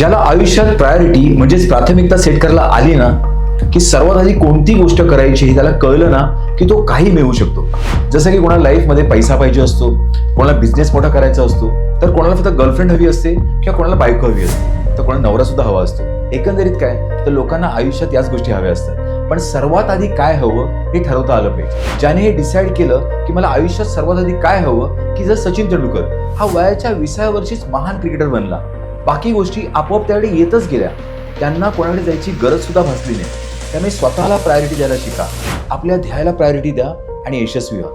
ज्याला आयुष्यात प्रायोरिटी म्हणजेच प्राथमिकता सेट करायला आली ना की सर्वात आधी कोणती गोष्ट करायची हे त्याला कळलं ना की तो काही मिळवू शकतो. जसं की कोणाला लाईफमध्ये पैसा पाहिजे असतो कोणाला बिझनेस मोठा करायचा असतो तर कोणाला फक्त गर्लफ्रेंड हवी असते किंवा कोणाला बायको हवी असते तर कोणाला नवरा सुद्धा हवा असतो. एकंदरीत काय तर लोकांना आयुष्यात याच गोष्टी हव्या असतात. पण सर्वात आधी काय हवं हे ठरवता आलं पाहिजे. ज्याने हे डिसाईड केलं की मला आयुष्यात सर्वात आधी काय हवं की जर सचिन तेंडुलकर हा वयाच्या विसाव्या वर्षीच महान क्रिकेटर बनला बाकी गोष्टी आपोआप त्याकडे येतच गेल्या. त्यांना कोणाकडे जायची गरज सुद्धा भासली नाही. त्यामुळे स्वतःला प्रायोरिटी द्यायला शिका. आपल्या ध्येयाला प्रायोरिटी द्या आणि यशस्वी व्हा.